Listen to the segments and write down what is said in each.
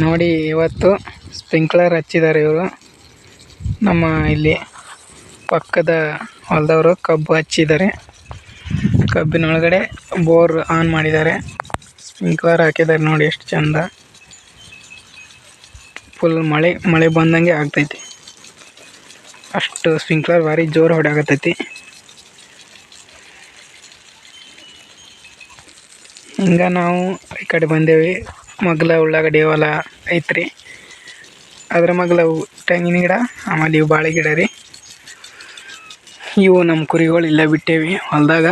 ನೋಡಿ, ಇವತ್ತು ಸ್ಪ್ರಿಂಕ್ಲರ್ ಹಚ್ಚಿದ್ದಾರೆ ಇವರು. ನಮ್ಮ ಇಲ್ಲಿ ಪಕ್ಕದ ಹೊಲದವರು ಕಬ್ಬು ಹಚ್ಚಿದ್ದಾರೆ. ಕಬ್ಬಿನೊಳಗಡೆ ಬೋರ್ ಆನ್ ಮಾಡಿದ್ದಾರೆ. ಸ್ಪ್ರಿಂಕ್ಲರ್ ಹಾಕಿದ್ದಾರೆ ನೋಡಿ, ಎಷ್ಟು ಚಂದ. ಫುಲ್ ಮಳೆ ಮಳೆ ಬಂದಂಗೆ ಆಗ್ತೈತಿ. ಅಷ್ಟು ಸ್ಪ್ರಿಂಕ್ಲರ್ ಭಾರಿ ಜೋರು ಹೊಡೆಯಾಗತ್ತೈತಿ ಹಿಂಗೆ ನಾವು ಈ ಕಡೆ ಬಂದೇವಿ. ಮಗ್ಲ ಉಳ್ಳಾಗಡ್ಡಿ ಹೊಲ ಐತ್ರಿ. ಅದ್ರ ಮಗ್ಲ ಅವು ತೆಂಗಿನ ಗಿಡ, ಆಮೇಲೆ ಇವು ಬಾಳೆ ಗಿಡ ರೀ. ಇವು ನಮ್ಮ ಕುರಿಗಳು ಇಲ್ಲೇ ಬಿಟ್ಟೇವಿ ಹೊಲದಾಗ.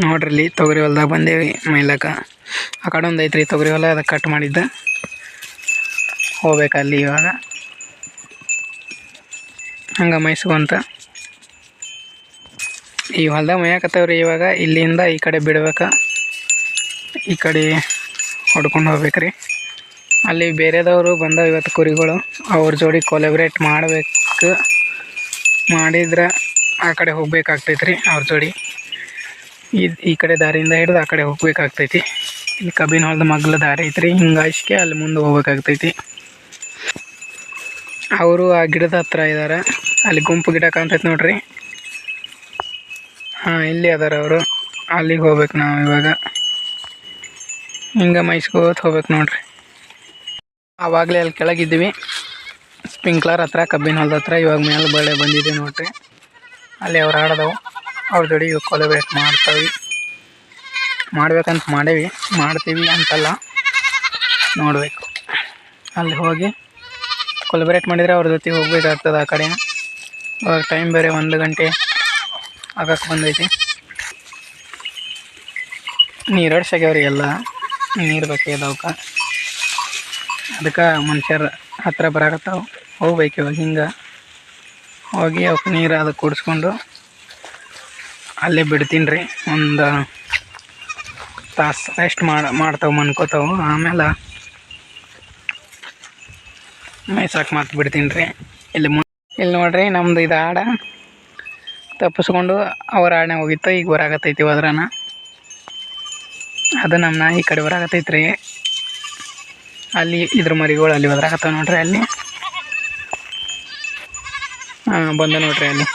ನೋಡ್ರಿ ಇಲ್ಲಿ ತೊಗರಿ ಹೊಲ್ದಾಗ ಬಂದೇವಿ ಮೈಲಾಕ. ಆ ಕಡೆ ಒಂದು ಐತ್ರಿ ತೊಗರಿ ಹೊಲ ಅದಕ್ಕೆ ಕಟ್ ಮಾಡಿದ್ದ. ಹೋಗ್ಬೇಕು ಅಲ್ಲಿ ಇವಾಗ. ಹಂಗೆ ಮೈಸ್ಕೊಂತ ಈ ಹೊಲ್ದಾಗ ಮೇಯಕತ್ತವ್ರಿ ಇವಾಗ ಇಲ್ಲಿಂದ ಈ ಕಡೆ ಬಿಡ್ಬೇಕು. ಈ ಕಡೆ ಹೊಡ್ಕೊಂಡು ಹೋಗ್ಬೇಕ್ರಿ. ಅಲ್ಲಿ ಬೇರೆದವರು ಬಂದವು ಇವತ್ತು ಕುರಿಗಳು. ಅವ್ರ ಜೋಡಿ ಕೊಲೆಬ್ರೇಟ್ ಮಾಡಬೇಕು ಮಾಡಿದ್ರೆ ಆ ಕಡೆ ಹೋಗ್ಬೇಕಾಗ್ತೈತೆ ರೀ ಅವ್ರ ಜೋಡಿ. ಇದು ಈ ಕಡೆ ದಾರಿಯಿಂದ ಹಿಡಿದು ಆ ಕಡೆ ಹೋಗ್ಬೇಕಾಗ್ತೈತಿ. ಇಲ್ಲಿ ಕಬ್ಬಿನ ಹೊಲದ ಮಗ್ಲ ದಾರಿ ಐತ್ರಿ. ಹಿಂಗಾಯಿಸ್ಕೆ ಅಲ್ಲಿ ಮುಂದೆ ಹೋಗ್ಬೇಕಾಗ್ತೈತಿ. ಅವರು ಆ ಗಿಡದ ಹತ್ರ ಇದ್ದಾರೆ ಅಲ್ಲಿ ಗುಂಪು ಗಿಡ ಕಾಣ್ತೈತೆ ನೋಡ್ರಿ. ಹಾಂ, ಇಲ್ಲಿ ಅದಾರ ಅವರು. ಅಲ್ಲಿಗೆ ಹೋಗ್ಬೇಕು ನಾವು ಇವಾಗ. ಹಿಂಗೆ ಮೈಸ್ಕೋತ ಹೋಗ್ಬೇಕು ನೋಡ್ರಿ. ಆವಾಗಲೇ ಅಲ್ಲಿ ಕೆಳಗಿದ್ದೀವಿ. ಸ್ಪ್ರಿಂಕ್ಲರ್ ಹತ್ರ, ಕಬ್ಬಿನ ಹೊಲದ ಹತ್ರ, ಇವಾಗ ಮೇಲೆ ಬಳೆ ಬಂದಿದೆ ನೋಡ್ರಿ. ಅಲ್ಲಿ ಅವ್ರು ಆಡಿದವು ಅವ್ರ ಜೋಡಿ ಕೊಲೆಬ್ರೇಟ್ ಮಾಡ್ತಾವೆ ಮಾಡ್ಬೇಕಂತ ಮಾಡೇವಿ. ಮಾಡ್ತೀವಿ ಅಂತಲ್ಲ. ನೋಡಬೇಕು. ಅಲ್ಲಿ ಹೋಗಿ ಕೊಲೆಬ್ರೇಟ್ ಮಾಡಿದರೆ ಅವ್ರ ಜೊತೆ ಹೋಗ್ಬೇಕಾಗ್ತದೆ ಆ ಕಡೆ. ಇವಾಗ ಟೈಮ್ ಬೇರೆ ಒಂದು ಗಂಟೆ ಆಗಕ್ಕೆ ಬಂದೈತಿ. ನೀರು ಅಡ್ಸಾಗ್ಯಾವ್ರಿ ಎಲ್ಲ ನೀರು ಬೇಕಾಗ್ಯದವಕ್ಕೆ ಅದಕ್ಕೆ ಮನುಷ್ಯರ ಹತ್ತಿರ ಬರಾಕತ್ತಾವ. ಹೋಗ್ಬೇಕು ಇವಾಗ ಹಿಂಗೆ. ಹೋಗಿ ಅವಕ್ಕೆ ನೀರು ಅದಕ್ಕೆ ಕುಡಿಸ್ಕೊಂಡು ಅಲ್ಲೇ ಬಿಡ್ತೀನಿ ರೀ ಒಂದು ತಾಸು ರೆಸ್ಟ್ ಮಾಡಿ, ಮಾಡ್ತಾವೆ ಮನ್ಕೋತಾವೆ. ಆಮೇಲೆ ಮೇಯ್ಸಕ್ಕೆ ಮತ್ತೆ ಬಿಡ್ತೀನಿ ರೀ ಇಲ್ಲಿ ಮು, ಇಲ್ಲಿ ನೋಡ್ರಿ ನಮ್ಮದು ಇದು ಆಡ. ತಪ್ಪಿಸ್ಕೊಂಡು ಅವ್ರ ಆಡನೆ ಹೋಗಿತ್ತು, ಈಗ ಬರಾಕತ್ತೈತಿ ಹೋದ್ರನ ಅದು ನಮ್ಮ ನಾಯಿ ಕಡೆ ಬರಾಕತ್ತೈತೆ ರೀ ಅಲ್ಲಿ ಇದ್ರ ಮರಿಗಳು ಅಲ್ಲಿ ಬದ್ರಾಕತ್ತಾವ ನೋಡ್ರಿ ಅಲ್ಲಿ. ಹಾಂ, ಬಂದ ನೋಡ್ರಿ ಅಲ್ಲಿ.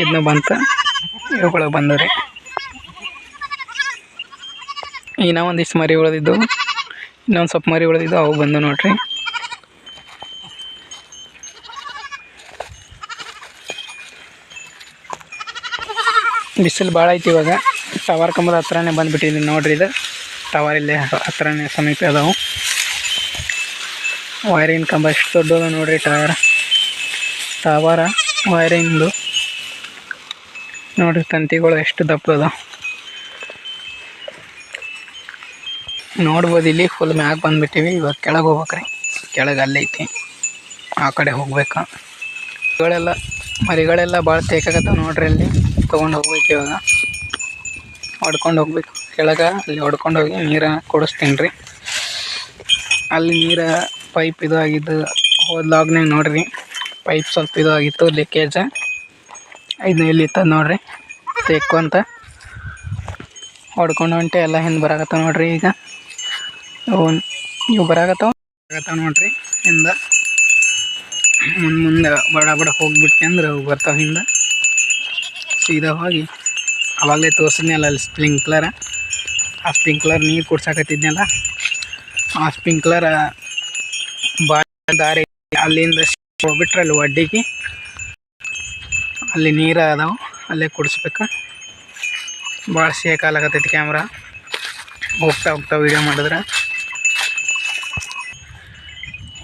ಇದನ್ನ ಬಂತ, ಇವುಗಳು ಬಂದವ್ರಿ. ಇನ್ನೂ ಒಂದಿಷ್ಟು ಮರಿ ಉಳಿದಿದ್ದು ಇನ್ನೊಂದು ಸ್ವಲ್ಪ ಮರಿ ಉಳಿದಿದ್ದು ಅವು ಬಂದು ನೋಡ್ರಿ. ಬಿಸಿಲು ಭಾಳ ಐತಿ ಇವಾಗ. ಟವರ್ ಕಂಬದ ಹತ್ರನೇ ಬಂದುಬಿಟ್ಟಿದ್ದೀನಿ ನೋಡ್ರಿ ಇದು. ಟವರ್ ಇಲ್ಲೇ ಹತ್ರನೇ ಸಮೀಪ ಅದಾವು ವೈರಿಂಗ್ ಕಂಬ ಎಷ್ಟು ದೊಡ್ಡದು ನೋಡ್ರಿ ಟವರ್. ಟವರ ವೈರಿಂಗ್ದು ನೋಡ್ರಿ ತಂತಿಗಳು ಎಷ್ಟು ದಪ್ಪದ ನೋಡ್ಬೋದು ಇಲ್ಲಿ ಫುಲ್ ಮ್ಯಾಗ ಬಂದುಬಿಟ್ಟಿವಿ. ಇವಾಗ ಕೆಳಗೆ ಹೋಗ್ಬೇಕ್ರಿ. ಕೆಳಗೆ ಅಲ್ಲೈತಿ ಆ ಕಡೆ ಹೋಗ್ಬೇಕು. ಮರಿಗಳೆಲ್ಲ ಮರಿಗಳೆಲ್ಲ ಭಾಳ ತೇಕಾಗತ್ತ ನೋಡ್ರಿ ಅಲ್ಲಿ. ತೊಗೊಂಡು ಹೋಗ್ಬೇಕು ಇವಾಗ. ಹೊಡ್ಕೊಂಡು ಹೋಗ್ಬೇಕು. ಕೆಳಗೆ ಅಲ್ಲಿ ಹೊಡ್ಕೊಂಡು ಹೋಗಿ ನೀರು ಕೊಡಿಸ್ತೀನಿ ರೀ. ಅಲ್ಲಿ ನೀರು ಪೈಪ್ ಇದು ಆಗಿದ್ದು ಹೋದ್ಲಾಗ್ನಾಗ ನೋಡ್ರಿ. ಪೈಪ್ ಸ್ವಲ್ಪ ಇದು ಆಗಿತ್ತು ಲೀಕೇಜ ಇದು ಇಲ್ಲಿ ಇತ್ತದ ನೋಡ್ರಿ. ತೆಕ್ಕು ಅಂತ. ಹೊಡ್ಕೊಂಡು ಹೊಂಟೆ, ಎಲ್ಲ ಹಿಂದೆ ಬರಾಕತ್ತ ನೋಡ್ರಿ ಈಗ. ಇವು ಬರಾಕತ್ತಾವ. ಬರಾಕತ್ತಾವ ನೋಡ್ರಿ, ಹಿಂದ. ಮುಂದೆ ಮುಂದೆ ಬಡ ಬಡ ಹೋಗ್ಬಿಟ್ಟು ಅಂದ್ರೆ ಬರ್ತಾವೆ ಹಿಂದೆ. ಸೀದಾ ಹೋಗಿ ಅವಾಗಲೇ ತೋರಿಸಿದ್ನಲ್ಲ ಅಲ್ಲಿ ಸ್ಪ್ರಿಂಕ್ಲರ್ ಆ ಸ್ಪ್ರಿಂಕ್ಲರ್ ನೀರು ಕುಡ್ಸಾಕತ್ತಿದ್ನಲ್ಲ, ಆ ಸ್ಪ್ರಿಂಕ್ಲರ್ ಬಾ ದಾರಿ ಅಲ್ಲಿಂದ ಹೋಗ್ಬಿಟ್ರೆ ಅಲ್ಲಿ ಒಡ್ಡಿಗೆ ಅಲ್ಲಿ ನೀರು ಅದಾವೆ, ಅಲ್ಲೇ ಕುಡಿಸ್ಬೇಕು. ಭಾಳ ಶೇಕ್ ಆಗತ್ತೈತಿ ಕ್ಯಾಮ್ರಾ ಹೋಗ್ತಾ ಹೋಗ್ತಾ ವೀಡಿಯೋ ಮಾಡಿದ್ರೆ.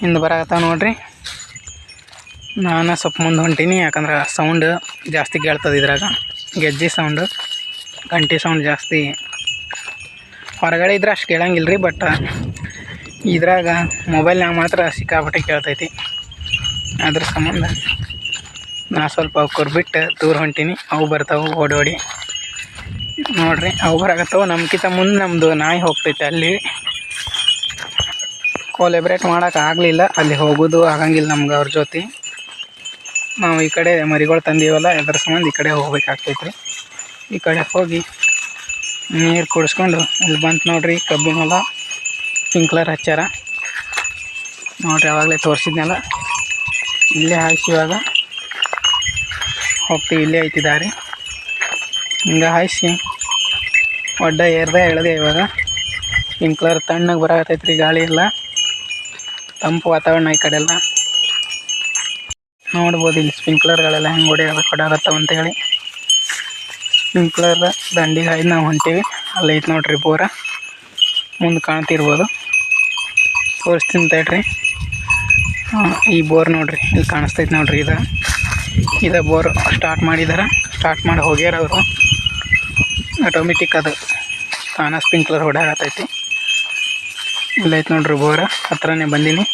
ಹಿಂದೆ ಬರಾಕತ್ತಾವ ನೋಡ್ರಿ. ನಾನು ಸ್ವಲ್ಪ ಮುಂದೆ ಹೊಂಟೀನಿ, ಯಾಕಂದ್ರೆ ಸೌಂಡ್ ಜಾಸ್ತಿ ಕೇಳ್ತದೆ ಇದ್ರಾಗ. ಗೆಜ್ಜೆ ಸೌಂಡು ಗಂಟೆ ಸೌಂಡ್ ಜಾಸ್ತಿ. ಹೊರಗಡೆ ಇದ್ರೆ ಅಷ್ಟು ಕೇಳಂಗಿಲ್ಲ ರೀ ಬಟ್ ಇದ್ರಾಗ ಮೊಬೈಲ್ನಾಗ ಮಾತ್ರ ಸಿಕ್ಕಾಪಟ್ಟೆ ಕೇಳ್ತೈತಿ. ಅದ್ರ ಸಂಬಂಧ ನಾ ಸ್ವಲ್ಪ ಅವ್ಕರ್ ಬಿಟ್ಟು ದೂರ ಹೊಂಟೀನಿ, ಅವು ಬರ್ತಾವೆ, ಓಡಿ ಓಡಿ. ನೋಡ್ರಿ, ಅವು ಬರಾಗತ್ತವು ನಮ್ಕಿಂತ ಮುಂದೆ ನಮ್ಮದು ನಾಯಿ ಹೋಗ್ತೈತೆ ಅಲ್ಲಿ. ಕೋಲೆಬ್ರೇಟ್ ಮಾಡೋಕೆ ಆಗಲಿಲ್ಲ, ಅಲ್ಲಿ ಹೋಗೋದು ಆಗಂಗಿಲ್ಲ ನಮ್ಗೆ ಅವ್ರ ಜೊತೆ. ನಾವು ಈ ಕಡೆ ಮರಿಗಳು ತಂದೀವಲ್ಲ ಅದರ ಸಂಬಂಧ ಈ ಕಡೆ ಹೋಗ್ಬೇಕಾಗ್ತೈತ್ರಿ. ಈ ಕಡೆ ಹೋಗಿ ನೀರು ಕುಡಿಸ್ಕೊಂಡು ಇಲ್ಲಿ ಬಂತು ನೋಡ್ರಿ ಕಬ್ಬಿನ ಹೊಲ ಸ್ಪಿಂಕ್ಲರ್ ಹಚ್ಚಾರ ನೋಡ್ರಿ ಅವಾಗಲೇ ತೋರಿಸಿದ್ನಲ್ಲ, ಇಲ್ಲೇ ಹಾಯಿಸಿ ಇವಾಗ ಹೋಗ್ತೀವಿ ಇಲ್ಲೇ ಐತಿದ್ದಾರೆ ದಾರಿ ಹಿಂಗೆ ಹಾಯಿಸಿ ಒಡ್ಡ ಏರ್ದೆ ಎಳ್ದೆ ಇವಾಗ ಸ್ಪಿಂಕ್ಲರ್ ತಣ್ಣಗೆ ಬರಾಕತ್ತೈತ್ರಿ ಗಾಳಿ ಎಲ್ಲ. ತಂಪು ವಾತಾವರಣ ಈ ಕಡೆ ಎಲ್ಲ. ನೋಡ್ಬೋದು, ಇಲ್ಲಿ ಸ್ಪ್ರಿಂಕ್ಲರ್ಗಳೆಲ್ಲ ಹೆಂಗೆ ಹೊಡೆಯೋದು ಕೊಡಾಕತ್ತಾವ ಅಂತೇಳಿ ಸ್ಪ್ರಿಂಕ್ಲರ್ ದಂಡಿಗೆ ಹಾಯ್ದು ನಾವು ಹೊಂಟೀವಿ. ಅಲ್ಲಿ ಐತೆ ನೋಡ್ರಿ ಬೋರ ಮುಂದೆ ಕಾಣ್ತಿರ್ಬೋದು. ತೋರಿಸ್ತೀನಿ ತಡ್ರಿ. ಈ ಬೋರ್ ನೋಡ್ರಿ, ಇಲ್ಲಿ ಕಾಣಿಸ್ತೈತೆ ನೋಡ್ರಿ ಇದು. ಇದು ಬೋರ್ ಸ್ಟಾರ್ಟ್ ಮಾಡಿದಾರೆ. ಸ್ಟಾರ್ಟ್ ಮಾಡಿ ಹೋಗ್ಯಾರ ಅವರು. ಆಟೋಮೆಟಿಕ್ ಅದು. ತಾನ ಸ್ಪ್ರಿಂಕ್ಲರ್ ಹೊಡಾಕತ್ತೈತಿ ಇಲ್ಲೈತೆ ನೋಡ್ರಿ ಬೋರ. ಹತ್ರನೇ ಬಂದೀನಿ.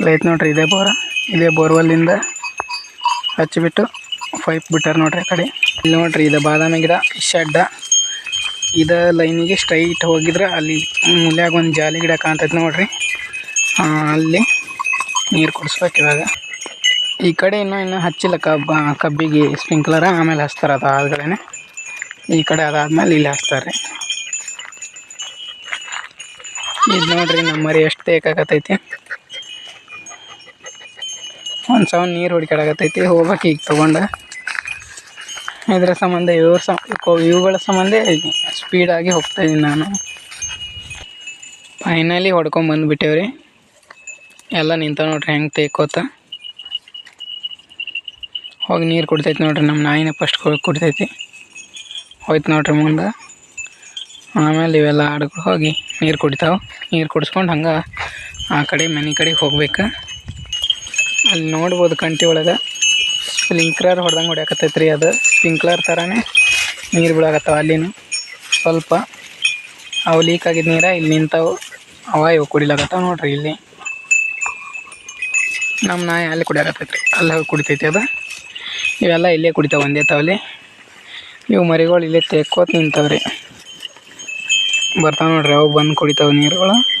ಇಲ್ಲೈತೆ ನೋಡ್ರಿ, ಇದೇ ಬೋರ. ಇದೇ ಬೋರ್ವೆಲ್ಲಿಂದ ಹಚ್ಚಿಬಿಟ್ಟು ಪೈಪ್ ಬಿಟ್ಟಾರ ನೋಡ್ರಿ ಆ ಕಡೆ. ಇಲ್ಲಿ ನೋಡ್ರಿ, ಇದು ಬಾದಾಮಿ ಗಿಡ ಶೆಡ್ಡ ಇದ ಲೈನಿಗೆ ಸ್ಟ್ರೈಟ್ ಹೋಗಿದ್ರೆ ಅಲ್ಲಿ ಮೂಲ್ಯಾಗ ಒಂದು ಜಾಲಿ ಗಿಡ ಕಾಣ್ತೈತೆ ನೋಡ್ರಿ. ಅಲ್ಲಿ ನೀರು ಕುಡಿಸ್ಬೇಕು ಇವಾಗ. ಈ ಕಡೆ ಇನ್ನೂ ಇನ್ನೂ ಹಚ್ಚಿಲ್ಲ ಕಬ್ಬ ಕಬ್ಬಿಗೆ ಸ್ಪ್ರಿಂಕ್ಲರ ಆಮೇಲೆ ಹಚ್ತಾರೆ ಅದು ಆದ್ಗಳೇ ಈ ಕಡೆ ಅದಾದ್ಮೇಲೆ ಇಲ್ಲಿ ಹಚ್ತಾರೆ ಇದು ನೋಡ್ರಿ ನಮ್ಮ ಮರಿ ಎಷ್ಟು ಬೇಕಾಗತೈತಿ. ಒಂದು ಸಾವಿರ ನೀರು ಹೊಡ್ಕೊಳಕತ್ತೈತಿ ಹೋಗ್ಬೇಕು ಈಗ ತೊಗೊಂಡು. ಇದರ ಸಂಬಂಧ ಇವ್ರ ಸಂ ಇವುಗಳ ಸಂಬಂಧ ಸ್ಪೀಡಾಗಿ ಹೋಗ್ತಾ ಇದ್ದೀನಿ ನಾನು. ಫೈನಲಿ ಹೊಡ್ಕೊಂಡ್ ಬಂದ್ಬಿಟ್ಟೇವ್ರಿ. ಎಲ್ಲ ನಿಂತ ನೋಡ್ರಿ ಹೆಂಗೆ ತೇಕೋತ ಹೋಗಿ ನೀರು ಕುಡ್ತೈತಿ ನೋಡ್ರಿ ನಮ್ಮ ನಾಯಿನ ಫಸ್ಟ್ ಕುಡ್ತೈತಿ. ಹೋಯ್ತು ನೋಡ್ರಿ ಮುಂದೆ. ಆಮೇಲೆ ಇವೆಲ್ಲ ಆಡುಗಳು ಹೋಗಿ ನೀರು ಕುಡಿತಾವೆ. ನೀರು ಕುಡಿಸ್ಕೊಂಡು ಹಂಗೆ ಆ ಕಡೆ ಮನೆ ಕಡೆಗೆ ಹೋಗ್ಬೇಕು. ಅಲ್ಲಿ ನೋಡ್ಬೋದು ಕಂಟಿ ಒಳಗೆ. ಸ್ಪ್ರಿಂಕ್ಲರ್ ಹೊಡೆದಂಗೆ ಹೊಡ್ಯಾಕತ್ತೈತೆ ರೀ ಅದು ಸ್ಪ್ರಿಂಕ್ಲರ್ ಥರನೇ ನೀರು ಬೀಳಾಕತ್ತಾವ ಅಲ್ಲಿನೂ. ಸ್ವಲ್ಪ. ಅವು ಲೀಕ್ ಆಗಿದ್ದ ನೀರ ಇಲ್ಲಿ ನಿಂತಾವು. ಅವ ಇವು ಕುಡಿಲಾಕತ್ತಾವ ನೋಡ್ರಿ ಇಲ್ಲಿ. ನಮ್ಮ ನಾಯಿ ಅಲ್ಲಿ ಕುಡಿಯಾಕತ್ತೈತೆ ರೀ ಅಲ್ಲಿ ಹೋಗಿ ಕುಡಿತೈತಿ ಅದು. ಇವೆಲ್ಲ ಇಲ್ಲೇ ಕುಡಿತಾವೆ ಒಂದೇ ತಾವಲ್ಲಿ. ಇವು ಮರಿಗಳು ಇಲ್ಲೇ ನಿಂತಾವೆ ನಿಂತಾವ್ರಿ. ಬರ್ತಾವೆ ನೋಡ್ರಿ ಅವು ಬಂದು ಕುಡಿತಾವೆ ನೀರುಗಳು.